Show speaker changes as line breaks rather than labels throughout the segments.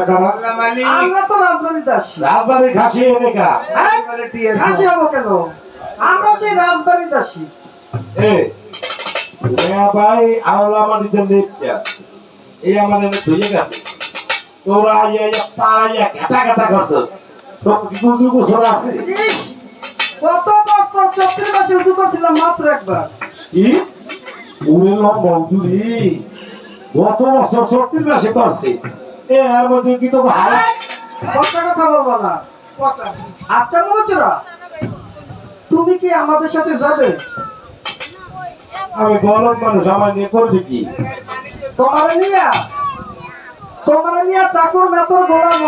তোমরা কারা
আমরা তো রাজবাড়িতে আসি।
রাজবাড়ি খাসি এনে কা?
হব কেন? আমরা সেই রাজবাড়িতে আসি।
এ মেয়া ভাই আওলা মাটিতে লেপটা এই আমার এনে ধুয়ে গেছে। তোরা ইয়া ইয়া পাড়াইয়া ঘাটা ঘাটা করছ। তো কি বুঝু আছে?
কত বছর চক্রি মাসে উঁচু করছিলাম মাত্র একবার।
কি? উড়ে গত বছর সত্যি মাসে করছে? এ মধ্যে কি তো ভাড়া
কথা কথা বলব না আচ্ছা তুমি কি আমাদের সাথে যাবে?
আমি গরম মানুষ আমার নিয়ে করবে কি?
তোমারে নিয়া তোমারে নিয়া চাকর মেতর গোলাম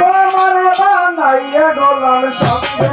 তোমারে বানাইয়া গোলাম সঙ্গে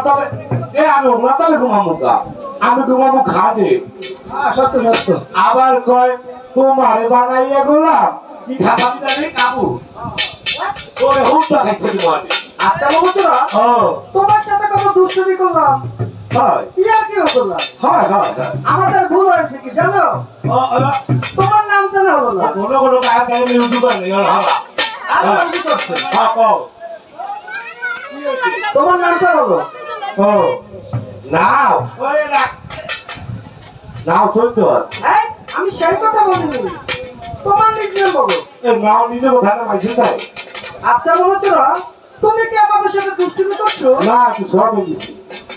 ওগুলা তলে এ আমি ওগুলা তলে ঘুমাবো গা। আমি ঘুমাবো খাটে
সত্য সত্য।
আবার কয় তোমারে বানাইয়ে গেলাম কি খাতাম জানি কাবু ওরে হুটটা খাইছে তোমারে
আচ্ছা বাবুচুরা তোমার সাথে কত দুষ্টুমি করলাম।
হয়। হয় হয় হয়।
আমাদের ভুল হয়েছে কি জানো? তোমার নাম জানা হলো না
কোনো কোনো হ্যাঁ
তোমার নামটা হলো
ও নাও ওরে নাও সত্য
হ্যাঁ আমি সেই কথা বলিনি। তোমার নিজ নাম বলো
নাও নিজে কোথায় না মাইছে তাই?
আচ্ছা বলেছিল তুমি কি আমাদের সাথে দুষ্টুমি করছ?
না তুই সব দিছি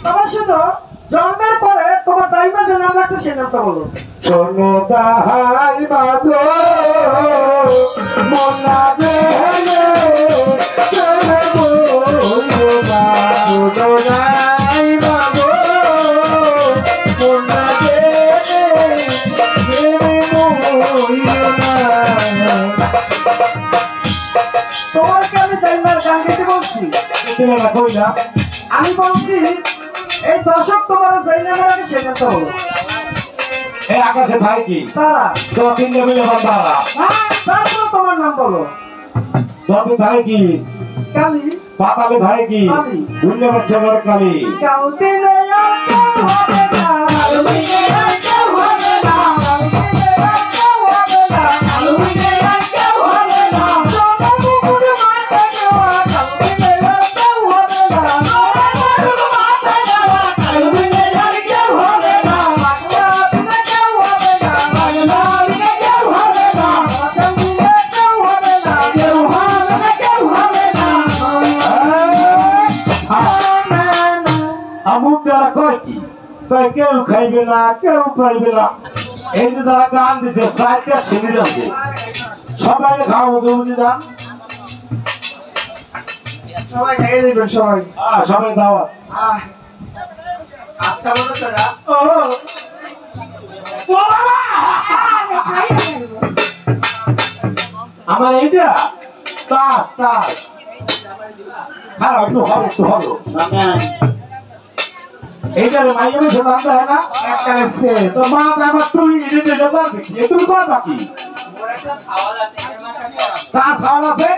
তোমার শুধু জন্মের পরে তোমার দাইমা যে নাম রাখছে সেই নামটা বলো।
শোনো তাহাই বাজো মনা না কইলা
আমি বলছি এই দশক তোমার যেই রাখে সেই নামটা বলো
এ আকাশে ভাই কি?
তারা।
দক্ষিণ মিলে বান্দারা
হ্যাঁ তারপরে তোমার নাম বলো।
দক্ষিণ ভাই কি?
কালী।
পাতালে ভাই কি? পারছে আমার কালী।
হবে না। কেউ
খাইবে না কেউ খাইবে না। এই যে যারা গান দিছে চারটা শ্রেণির আছে সবাই খাওয়াবো কেউ বুঝে যান
সবাই খাইয়ে দিবেন সবাই।
সবাই দাওয়াত
আচ্ছা বলো তোরা
ও, ও বাবা! আমার এইটা? তাস তাস। খারাপ একটু হলো একটু হলো এইটারে মাইয়া বেশি জানতে হয় না
একটা সে
তো মা তো আমার তুমি নিজে দেখবার দেখি এ তুমি কর বাকি। তার সাল আছে?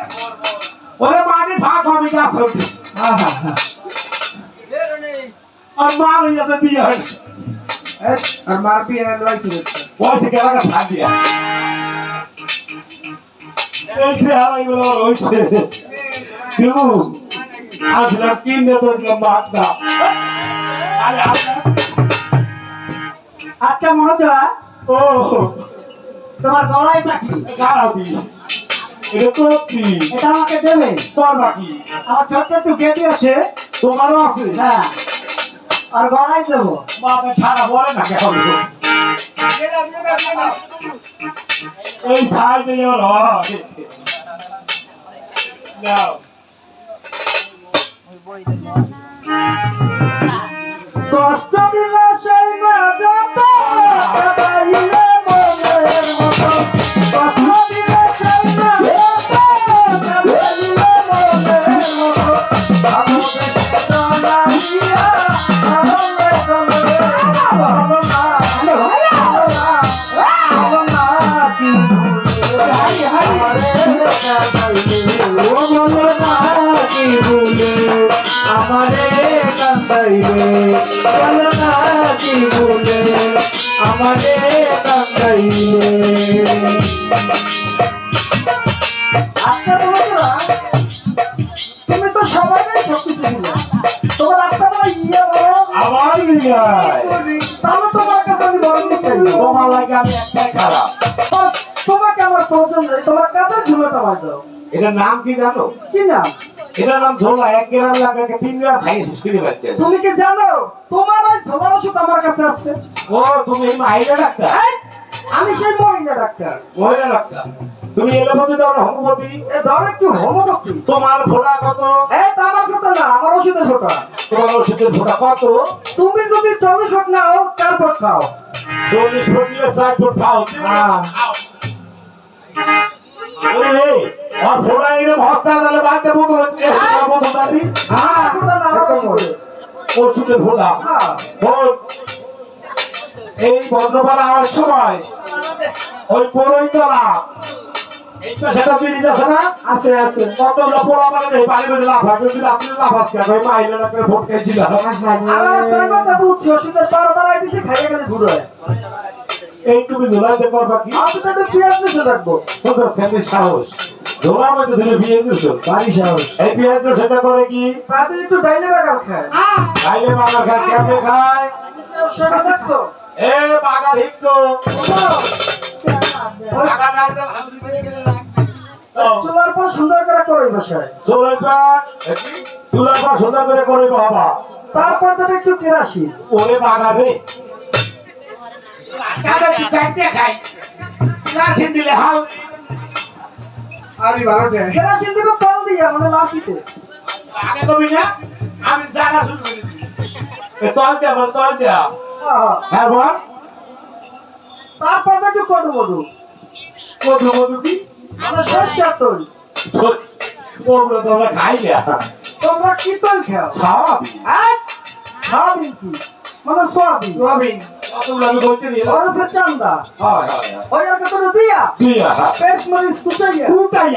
ওরে মানি ভাগ হবে গাছ হইতে
হ্যাঁ হ্যাঁ হ্যাঁ।
আর মার হইয়াতে বিয়ে হয়।
এই, আর মার বিয়ে না লইছে
পয়সা কেলা গাছ ভাগ দিয়া। এই সে হারাই গেল হইছে কিন্তু আসলাম কিনে তো দিলাম ভাগ দাও আরে আপনার
আচ্ছা মনোজরা
ও।
তোমার গলায় পাখি।
গাড়া দি এটা তো কি
এটা আমাকে দেবে।
তোর বাকি
আমার ছোট্ট একটু গেদি আছে।
তোমারও আছে?
হ্যাঁ। আর গলায় দেবো।
মাথা ছাড়া পরে না কেমন এই সাইজে এবার হয় নাও
কষ্ট দিলে সেই না আমারে আচ্ছা বন্ধুরা তুমি তো সবাইকে সব দিলে। তোমার আত্মা বলে ইয়ে বলো।
আমার বিগায়
তাহলে তোমার কাছে আমি বরং চাই
তোমার লাগে আমি একটাই খারাপ।
তোমাকে আমার প্রয়োজন নেই তোমার কাছে ঝুলোটা
এটার নাম কি জানো?
কি নাম?
এটার নাম ঝোলা এক গ্রাম লাগাকে তিন গ্রাম খাই শেষ করে
তুমি কি জানো? তোমার ওই ঝোলার ওষুধ আমার কাছে আছে
ও তুমি ডাক্তার?
আমি সেই মহিলা ডাক্তার।
মহিলা ডাক্তার? তুমি এলোপতি দাও না হোমিওপতি
এ ধর একটু হোমোপতি।
তোমার ফোটা কত?
তো আমার ফোটা না আমার ওষুধের ফোটা।
তোমার ওষুধের ফোটা কত?
তুমি যদি চল্লিশ ফুট নাও চার ফুট খাও।
চল্লিশ ফুট নিলে চার ফুট খাও
হ্যাঁ।
আর ফোটা এরম হস্তা দিলে বাড়িতে বোতল হচ্ছে বোতল দাদি
হ্যাঁ ওষুধের। হ্যাঁ।
এই বজ্রপাত আওয়ার সময় ওই পরই তলা এই পাশেটা ব্রিজ আছে না
আছে আছে
কত পোড়া মানে নেই পানি বেঁধে লাফা কিন্তু রাত্রে লাফাস কেন ওই মাইলে করে ভোট খেয়েছিল
কথা বুঝছি ওষুধের পার বাড়াই দিছি খাইয়ে গেলে ঘুরে
এই তুমি ঝোলাইতে করবা কি
আমি তো পেঁয়াজ মিশে রাখব
সাহস ঝোলার মধ্যে তুমি পেঁয়াজ দিছো
বাড়ি সাহস
এই পেঁয়াজ সেটা করে কি
তাদের একটু ডাইলে বাগাল খায়
খায় কেমনে খায়
দেখছ
এ বাগার হিক্ত
ওই
বাগার নাই তো
চুলার পর সুন্দর করে করই বসায়।
চুলের পর চুলের পর সুন্দর করে করে বাবা।
তারপর দেবে একটু কেরাসিন
ওরে বাগার রে। সাদা কি চাইতে খাই রাশি দিলে হাল।
আরে ভালো কেরাসিন দিবে তেল দিয়ে মানে লাফিতে
আগে কবি না আমি জায়গা শুরু করে দিচ্ছি এ তল দে তল দে হ্যাঁ বল।
কটু কটু
মধু মধু কি?
মানে সর্ষের তৈল।
ওগুলো তো আমরা খাই না।
তোমরা কি তৈল খাও?
স্বাভাবিক
এই, সয়াবিন কি? মানে সোয়াবিন। সোয়াবিন।
আমি বলতে
ওরফে চান্দা।
হয় হয় হয়।
ওই আর কত দিয়া?
আহা
পেস মরিচ কুচাইয়া।
কুটাই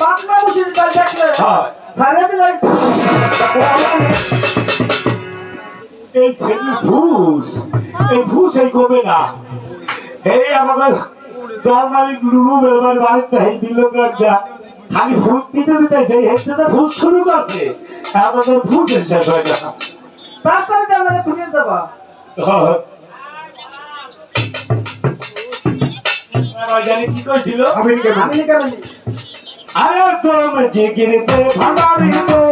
পাতলা মুসির ডাল দেখলে
হয়।
সারিয়ে দিলে
এই ছেলে ভুস এই ভুস এই কমে না? এই আমাদের দলমালি রুমের বাড়ি বাড়িতে এই খালি দিতে সেই যে শুরু করছে আমাদের শেষ হয়
ফিরিয়ে দেবা।
আর জানি কি কইছিল?
আমি কেমন
আরে তোম জিগিরতে ভাঙারি তোম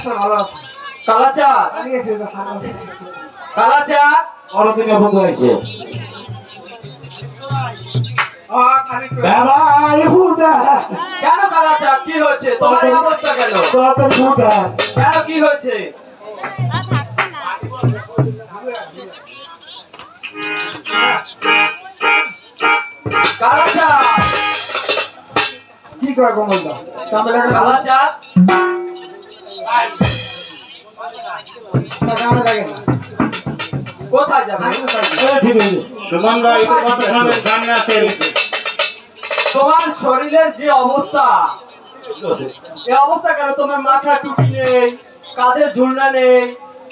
আসলে ভালো আছে।
কালাচাঁদ। কালাচাঁদ
বন্ধু হয়েছে।
কেন কালাচাঁদ? কি হয়েছে তোমার অবস্থা কেন? কেন কি হয়েছে কালাচাঁদ।
কি করে কমল দা? তাহলে একটা ভালো
কালাচাঁদ। কোথায় তোমার শরীরের যে অবস্থা এই অবস্থা কেন? তোমার মাথা টুপি নেই কাঁধে ঝুলনা নেই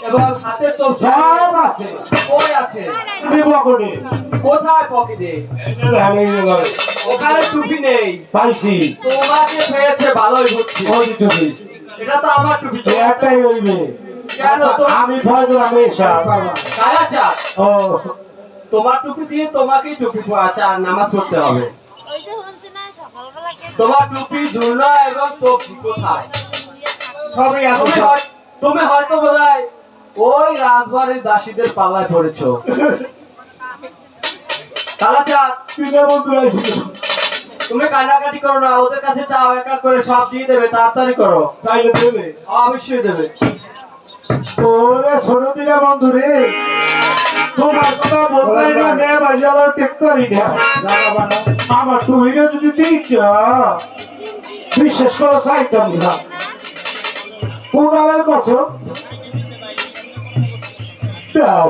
এবং হাতের তো
সব আছে।
কই আছে?
তুমি
কোথায় পকেটে? ওখানে টুপি নেই।
পাইছি।
তোমাকে পেয়েছে ভালোই হচ্ছে
টুপি।
এটা তো আমার টুপি তো
একটাই হইবে।
কেন? তো-
আমি ফয়জুল আমি সব
কালাচা
ও।
তোমার টুপি দিয়ে তোমাকেই টুপি আচ্ছা নামাজ পড়তে হবে। তোমার টুপি ঝুলনা এবং টপি কোথায়?
সবই আছে
তুমি হয়- তুমি হয়তো বোধহয় ওই রাজবাড়ির দাসীদের পাল্লায় পড়েছ কালাচাঁদ
তিনে বন্ধু আইছিল
তুমি কান্নাকাটি করো না ওদের কাছে চাও এক এক করে সব দিয়ে দেবে তাড়াতাড়ি করো।
চাইলে দেবে।
অবশ্যই দেবে।
ওরে ছোট দিনে বন্ধু রে। তোমার কথা বলতে না মেয়ে বাড়ি যাওয়ার টেক্তারি না। আমার টুইটা যদি দিত বিশেষ করে চাইতাম না কসম দাও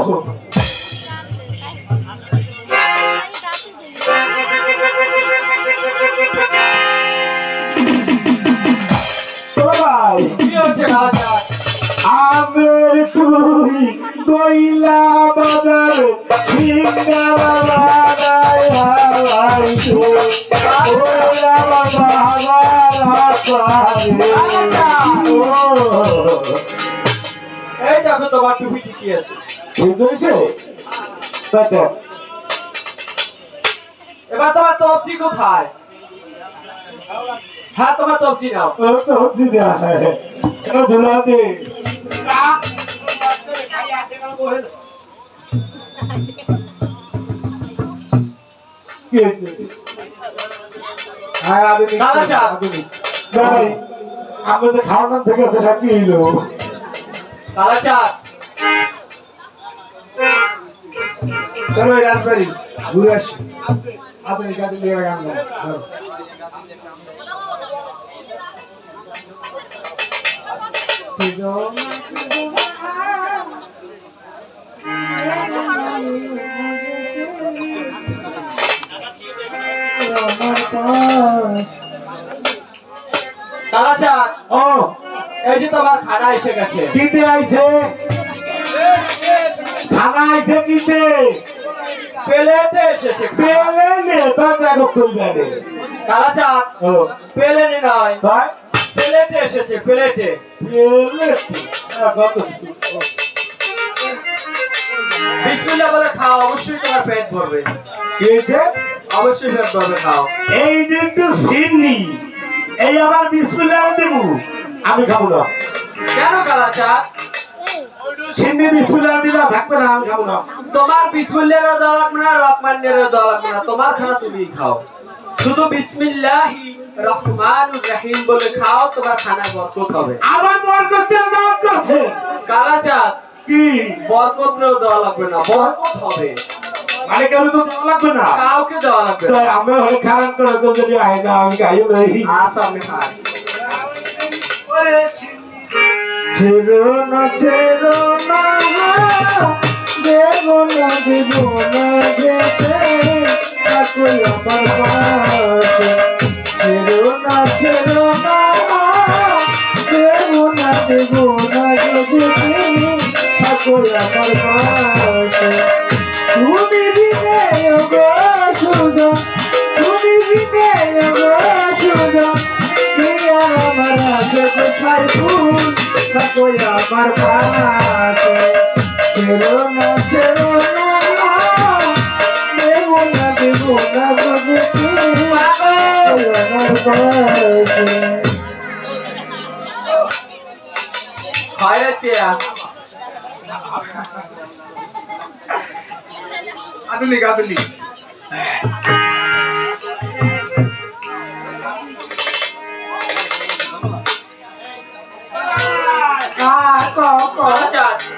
আমের টুই কইলা বাজার
এই দেখো তোমার টুপি আছে।
ঠিক হয়েছে?
এবার তোমার তবজি কোথায়? হ্যাঁ তোমার তবজি নাও।
তো ধুলাতে কি হয়েছে?
হ্যাঁ। আধুনিক
ভাই আমাদের খাওয়ানোর থেকে সেটা কি হলো
কালাচাঁদ
চলো এই রাজবাড়ি ঘুরে আসি। গান
ও।
এই যে তোমার খানা এসে গেছে।
কিতে আইছে? খানা
এসেছে
পেলে নে তো দেখো কইবে নে।
কালাচাঁদ
ও।
প্লেনে নয়।
ভাই
প্লেটে এসেছে প্লেটে বিসমিল্লাহ বলে খাও অবশ্যই তোমার পেট ভরবে।
কি
অবশ্যই পেট ভরবে খাও।
এই যে একটু সিন্নি। এই আবার বিসমিল্লাহ দেব। আমি খাব না।
কেন
সিন্নি বিসমিল্লাহ দিলে থাকবে না আমি খাব না।
তোমার বিসমিল্লাহর দেওয়া লাগবে না রহমানের দেওয়া লাগবে না। তোমার খানা তুমি খাও। শুধু বিসমিল্লাহি। রহমানুর রহিম বলে খাও তোমার খানা বরকত হবে।
আবার বরকত দাওয়াত করছে।
কালাচাঁদ
কি?
বরকতও দেওয়া লাগবে না বরকত হবে।
মানে কেন তো দেওয়া লাগবে না।
কাউকে দেওয়া লাগবে
তো আমি হলে খারাপ করে তো যদি আয় না আমি গাইও দেই?
আমি খাই।
ছেড়ো না ছেড়ো না দেব না দেব না যেতে থাকো আমার পাশে। ছেড়ো না ছেড়ো না
Adeli,
Adeli. Ah, kok,
kok.